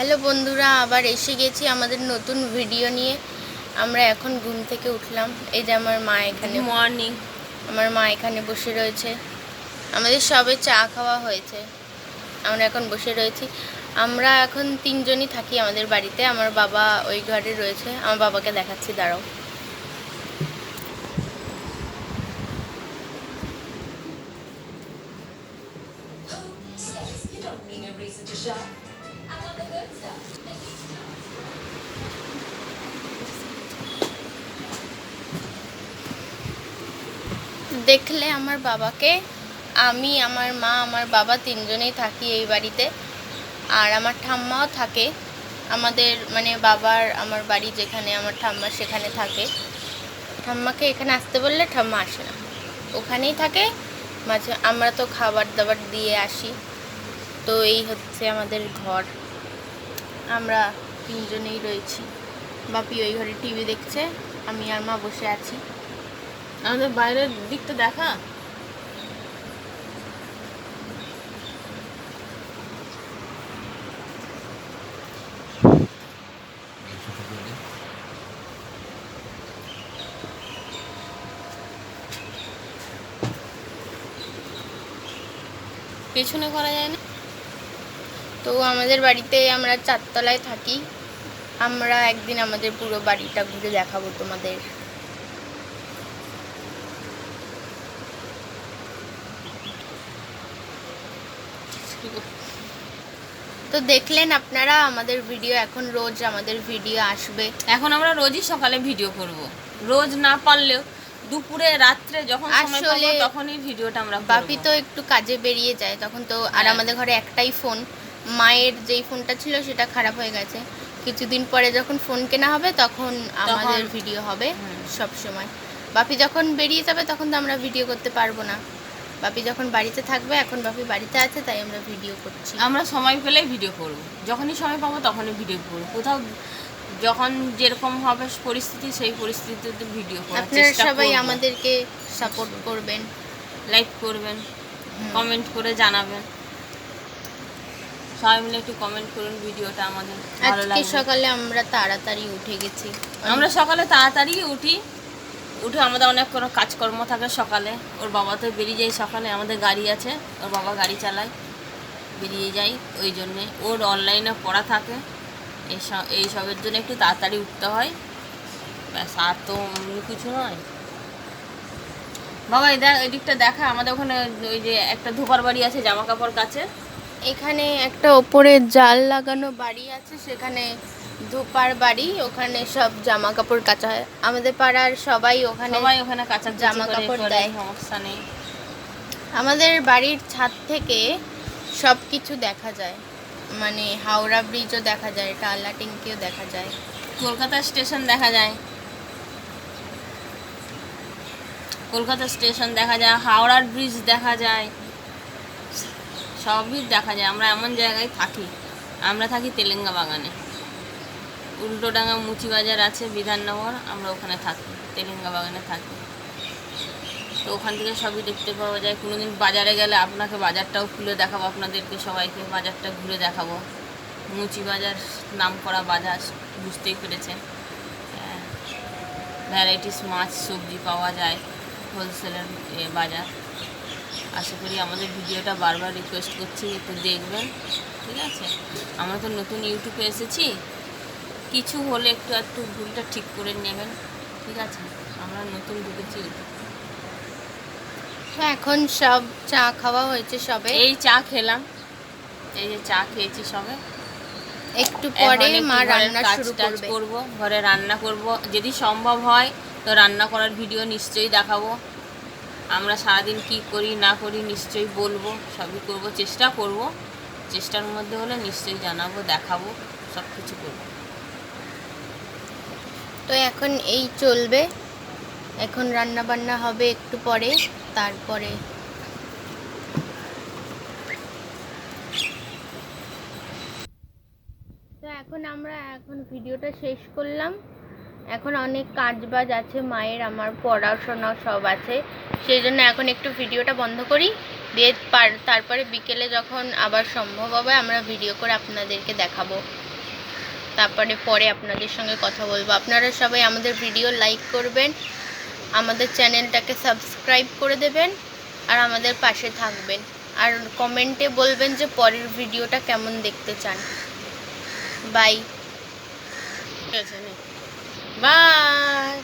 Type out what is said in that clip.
Hello বন্ধুরা আবার এসে গেছি আমাদের নতুন ভিডিও নিয়ে। আমরা এখন ঘুম থেকে উঠলাম। এই যে আমার মা এখানে মর্নিং আমার মা এখানে বসে রয়েছে। আমাদের সবে চা খাওয়া হয়েছে। আমরা এখন বসে রয়েছি। আমরা এখন তিনজনই থাকি আমাদের বাড়িতে। আমার বাবা ওই ঘরে রয়েছে। আমার বাবাকে দেখাচ্ছি দাঁড়াও। Reason to shop. দেখলে আমার বাবাকে, আমি, আমার মা, আমার বাবা তিনজনেই থাকি এই বাড়িতে। আর আমার ঠাম্মাও থাকে। আমাদের মানে বাবার, আমার বাড়ি যেখানে, আমার ঠাম্মা সেখানে থাকে। ঠাম্মাকে এখানে আসতে বললে ঠাম্মা আসে না। ওখানেই থাকে। মাঝে আমরা তো খাবার দাবার দিয়ে আসি। তো এই হচ্ছে আমাদের ঘর। আমরা তিনজনেই রয়েছি। বাপি ওই ঘরে টিভি দেখছে, আমি আর মা বসে আছি। আমাদের বাইরের দিকটা দেখা? পেছনে করা যায় না? তো আমাদের বাড়িতে আমরা চারতলায় থাকি। আমরা একদিন আমাদের পুরো বাড়িটা ঘুরে দেখাবো তোমাদের। তো দেখলেন আপনারা আমাদের ভিডিও এখন রোজ আমাদের ভিডিও আসবে। এখন আমরা রোজই সকালে ভিডিও করব। রোজ না পারলেও দুপুরে রাত্রে যখন সময় পাবো আসলে তখনই ভিডিওটা আমরা বাপি তো একটু কাজে বেরিয়ে যায় তখন তো আর হ্যাঁ। আমাদের ঘরে একটাই ফোন মায়ের যেই ফোনটা ছিল সেটা খারাপ হয়ে গেছে। কিছুদিন পরে যখন ফোন কেনা হবে তখন আমাদের ভিডিও হবে। সব সময় বাপি যখন বেরিয়ে যাবে তখন তো আমরা ভিডিও করতে পারব না। বাপি যখন বাড়িতে থাকবে এখন বাপি বাড়িতে আছে তাই আমরা ভিডিও করছি। আমরা সময় পেলেই ভিডিও করব। যখনই সময় পাবো তখনই ভিডিও করব। কোথাও যখন যেরকম হবে পরিস্থিতি সেই পরিস্থিতিতে ভিডিও আপনারা সবাই আমাদেরকে সাপোর্ট করবেন। লাইক করবেন কমেন্ট করে জানাবেন। সবাই মিলে একটু কমেন্ট করুন ভিডিওটা আমাদের ভালো সকালে আমরা তাড়াতাড়ি উঠে গেছি। আমরা সকালে তাড়াতাড়ি উঠি উঠে আমাদের অনেক কোনো কাজকর্ম থাকে সকালে। ওর বাবা তো বেরিয়ে যায় সকালে, আমাদের গাড়ি আছে। ওর বাবা গাড়ি চালায়, বেরিয়ে যায় ওই জন্যে। ওর অনলাইনে পড়া থাকে। এইসব এইসবের জন্য একটু তাড়াতাড়ি উঠতে হয়। ব্যাস, আর তো কিছু নয়। বাবা, এই দেখ এই দিকটা দেখা। আমাদের ওখানে ওই যে একটা ধোপার বাড়ি আছে জামা কাপড় কাছে এখানে একটা ওপরে জাল লাগানো বাড়ি আছে সেখানে ধোপার বাড়ি ওখানে সব জামা কাপড় কাচা হয়। আমাদের পাড়ার সবাই ওখানে সবাই ওখানে কাঁচা জামা কাপড়। দেয়। সমস্যা নেই। আমাদের বাড়ির ছাদ থেকে সব কিছু দেখা যায়। মানে হাওড়া ব্রিজও দেখা যায় টালা টিঙ্কিও দেখা যায়। কলকাতা স্টেশন দেখা যায়। কলকাতা স্টেশন দেখা যায় হাওড়ার ব্রিজ দেখা যায়। সবই দেখা যায়, আমরা এমন জায়গায় থাকি, আমরা থাকি তেলেঙ্গা বাগানে। উল্টোডাঙ্গা মুচি বাজার আছে, বিধাননগর, আমরা ওখানে থাকি তেলেঙ্গা বাগানে থাকি। তো ওখান থেকে সবই দেখতে পাওয়া যায়। কোনো দিন বাজারে গেলে আপনাকে বাজারটাও খুলে দেখাবো আপনাদেরকে সবাইকে, বাজারটা ঘুরে দেখাবো। মুচি বাজার নাম করা বাজার, বুঝতেই পেরেছেন। ভ্যারাইটিস মাছ, সবজি পাওয়া যায়, হোলসেলের বাজার। আশা করি আমাদের ভিডিওটা বারবার রিকোয়েস্ট করছি একটু দেখবেন ঠিক আছে? আমরা তো নতুন ইউটিউবে এসেছি কিছু হলে একটু একটু ভুলটা ঠিক করে নেবেন ঠিক আছে? আমরা নতুন ঢুকেছি তো এখন সব চা খাওয়া হয়েছে সবে। এই চা খেলাম এই যে চা খেয়েছি সবে। একটু পরে মা রান্না শুরু করব ঘরে রান্না করব। যদি সম্ভব হয় তো রান্না করার ভিডিও নিশ্চয়ই দেখাবো। আমরা সারাদিন কি করি, না করি নিশ্চয়ই বলব, সবই করব, চেষ্টা করব। চেষ্টার মধ্যে হলে নিশ্চয়ই জানাব, দেখাবো সব কিছু করব। তো এখন এই চলবে। এখন রান্না বান্না হবে একটু পরে, তারপরে তো এখন আমরা, এখন ভিডিওটা শেষ করলাম। এখন অনেক কাজ বাজ আছে, মায়ের, আমার পড়াশোনা সব আছে। সেই জন্য এখন একটু ভিডিওটা বন্ধ করি। দিয়ে পার- তারপরে বিকেলে যখন আবার সম্ভব হবে, আমরা ভিডিও করে আপনাদেরকে দেখাবো। তারপরে পরে আপনাদের সঙ্গে কথা বলব। আপনারা সবাই আমাদের ভিডিও লাইক করবেন, আমাদের চ্যানেলটাকে সাবস্ক্রাইব করে দেবেন, আর আমাদের পাশে থাকবেন। আর কমেন্টে বলবেন যে পরের ভিডিওটা কেমন দেখতে চান। বাই। ঠিক বাই